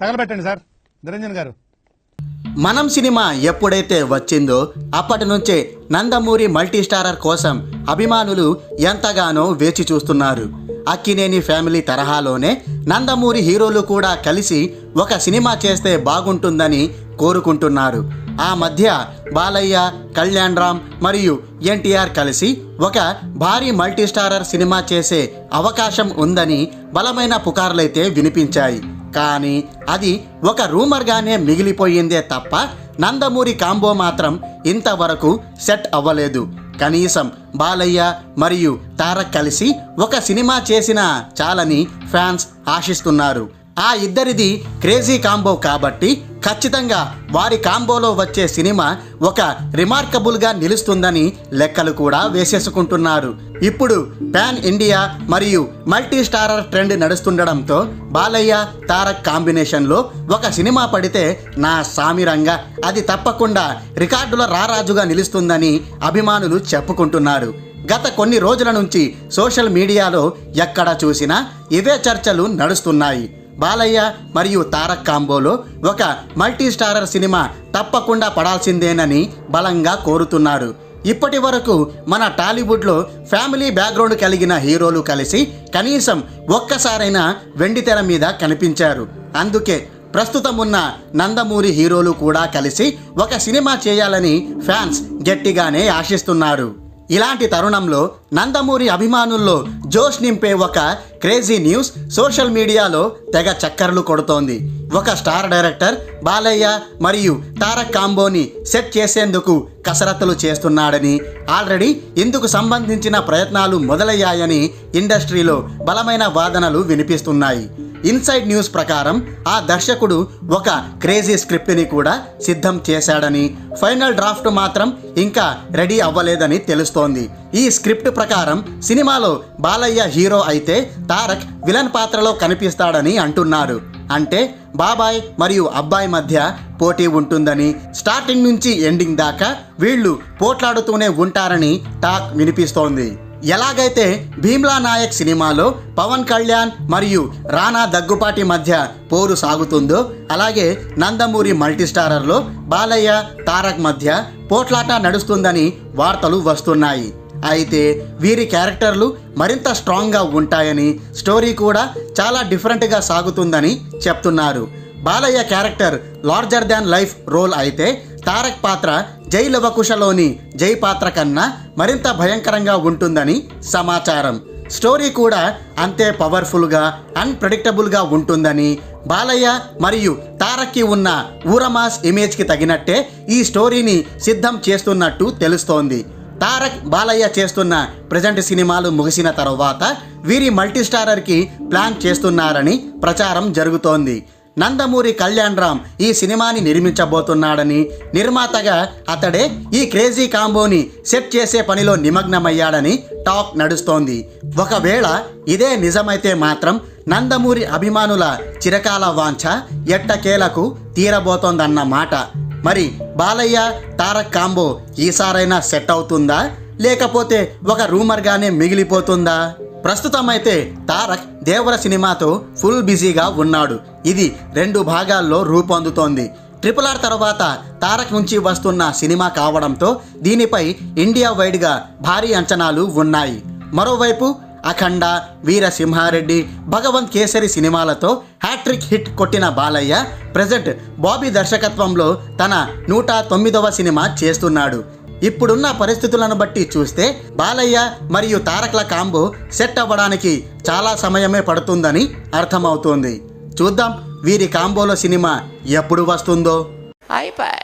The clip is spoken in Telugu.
తగలబెట్టండి సార్. నిరంజన్ గారు. మనం సినిమా ఎప్పుడైతే వచ్చిందో అప్పటి నుంచే నందమూరి మల్టీస్టారర్ కోసం అభిమానులు ఎంతగానో వేచి చూస్తున్నారు. అక్కినేని ఫ్యామిలీ తరహాలోనే నందమూరి హీరోలు కూడా కలిసి ఒక సినిమా చేస్తే బాగుంటుందని కోరుకుంటున్నారు. ఆ మధ్య బాలయ్య కళ్యాణ్ రామ్ మరియు ఎన్టీఆర్ కలిసి ఒక భారీ మల్టీస్టారర్ సినిమా చేసే అవకాశం ఉందని బలమైన పుకార్లైతే వినిపించాయి. కానీ అది ఒక రూమర్గానే మిగిలిపోయిందే తప్ప నందమూరి కాంబో మాత్రం ఇంతవరకు సెట్ అవ్వలేదు. కనీసం బాలయ్య మరియు తారక్ కలిసి ఒక సినిమా చేసినా చాలని ఫ్యాన్స్ ఆశిస్తున్నారు. ఆ ఇద్దరిది క్రేజీ కాంబో కాబట్టి ఖచ్చితంగా వారి కాంబోలో వచ్చే సినిమా ఒక రిమార్కబుల్గా నిలుస్తుందని లెక్కలు కూడా వేసేసుకుంటున్నారు. ఇప్పుడు పాన్ ఇండియా మరియు మల్టీ స్టారర్ ట్రెండ్ నడుస్తుండడంతో బాలయ్య తారక్ కాంబినేషన్లో ఒక సినిమా పడితే నా సామిరంగా అది తప్పకుండా రికార్డుల రారాజుగా నిలుస్తుందని అభిమానులు చెప్పుకుంటున్నారు. గత కొన్ని రోజుల నుంచి సోషల్ మీడియాలో ఎక్కడ చూసినా ఇవే చర్చలు నడుస్తున్నాయి. బాలయ్య మరియు తారక్ కాంబోలో ఒక మల్టీ స్టారర్ సినిమా తప్పకుండా పడాల్సిందేనని బలంగా కోరుతున్నారు ఇప్పటి వరకు మన టాలీవుడ్లో ఫ్యామిలీ బ్యాక్గ్రౌండ్ కలిగిన హీరోలు కలిసి కనీసం ఒక్కసారైనా వెండితెర మీద కనిపించారు. అందుకే ప్రస్తుతం ఉన్న నందమూరి హీరోలు కూడా కలిసి ఒక సినిమా చేయాలని ఫ్యాన్స్ గట్టిగానే ఆశిస్తున్నారు. ఇలాంటి తరుణంలో నందమూరి అభిమానుల్లో జోష్ నింపే ఒక క్రేజీ న్యూస్ సోషల్ మీడియాలో తెగ చక్కర్లు కొడుతోంది. ఒక స్టార్ డైరెక్టర్ బాలయ్య మరియు తారక్ కాంబోని సెట్ చేసేందుకు కసరత్తులు చేస్తున్నాడని ఆల్రెడీ ఇందుకు సంబంధించిన ప్రయత్నాలు మొదలయ్యాయని ఇండస్ట్రీలో బలమైన వాదనలు వినిపిస్తున్నాయి. ఇన్సైడ్ న్యూస్ ప్రకారం ఆ దర్శకుడు ఒక క్రేజీ స్క్రిప్ట్ని కూడా సిద్ధం చేశాడని ఫైనల్ డ్రాఫ్ట్ మాత్రం ఇంకా రెడీ అవ్వలేదని తెలుస్తోంది. ఈ స్క్రిప్ట్ ప్రకారం సినిమాలో బాలయ్య హీరో అయితే తారక్ విలన్ పాత్రలో కనిపిస్తాడని అంటున్నారు. అంటే బాబాయ్ మరియు అబ్బాయి మధ్య పోటీ ఉంటుందని స్టార్టింగ్ నుంచి ఎండింగ్ దాకా వీళ్ళు పోట్లాడుతూనే ఉంటారని టాక్ వినిపిస్తోంది. ఎలాగైతే భీమ్లా నాయక్ సినిమాలో పవన్ కళ్యాణ్ మరియు రానా దగ్గుపాటి మధ్య పోరు సాగుతుందో అలాగే నందమూరి మల్టీస్టారర్లో బాలయ్య తారక్ మధ్య పోట్లాట నడుస్తుందని వార్తలు వస్తున్నాయి. అయితే వీరి క్యారెక్టర్లు మరింత స్ట్రాంగ్గా ఉంటాయని స్టోరీ కూడా చాలా డిఫరెంట్గా సాగుతుందని చెప్తున్నారు. Balayya character larger than life role అయితే తారక్ పాత్ర జై లవకుశలోని జై పాత్ర కన్నా మరింత భయంకరంగా ఉంటుందని సమాచారం. స్టోరీ కూడా అంతే పవర్ఫుల్గా అన్ప్రెడిక్టబుల్గా ఉంటుందని బాలయ్య మరియు తారక్కి ఉన్న ఊరమాస్ ఇమేజ్కి తగినట్టే ఈ స్టోరీని సిద్ధం చేస్తున్నట్టు తెలుస్తోంది. తారక్ బాలయ్య చేస్తున్న ప్రజెంట్ సినిమాలు ముగిసిన తర్వాత వీరి మల్టీస్టారర్కి ప్లాన్ చేస్తున్నారని ప్రచారం జరుగుతోంది. నందమూరి కళ్యాణ్ రామ్ ఈ సినిమాని నిర్మించబోతున్నాడని నిర్మాతగా అతడే ఈ క్రేజీ కాంబోని సెట్ చేసే పనిలో నిమగ్నమయ్యాడని టాక్ నడుస్తోంది. ఒకవేళ ఇదే నిజమైతే మాత్రం నందమూరి అభిమానుల చిరకాల వాంఛ ఎట్టకేలకు తీరబోతోందన్న మాట. మరి బాలయ్య తారక్ కాంబో ఈసారైనా సెట్ అవుతుందా? లేకపోతే ఒక రూమర్గానే మిగిలిపోతుందా? ప్రస్తుతం అయితే తారక్ దేవర సినిమాతో ఫుల్ బిజీగా ఉన్నాడు. ఇది రెండు భాగాల్లో రూపొందుతోంది. ట్రిపుల్ ఆర్ తర్వాత తారక్ నుంచి వస్తున్న సినిమా కావడంతో దీనిపై ఇండియా వైడ్గా భారీ అంచనాలు ఉన్నాయి. మరోవైపు అఖండ వీరసింహారెడ్డి భగవంత్ కేసరి సినిమాలతో హ్యాట్రిక్ హిట్ కొట్టిన బాలయ్య ప్రజెంట్ బాబీ దర్శకత్వంలో తన నూట తొమ్మిదవ సినిమా చేస్తున్నాడు. ఇప్పుడున్న పరిస్థితులను బట్టి చూస్తే బాలయ్య మరియు తారక్ల కాంబో సెట్ అవ్వడానికి చాలా సమయమే పడుతుందని అర్థమవుతోంది. చూద్దాం వీరి కాంబోలో సినిమా ఎప్పుడు వస్తుందో. అయిపోయి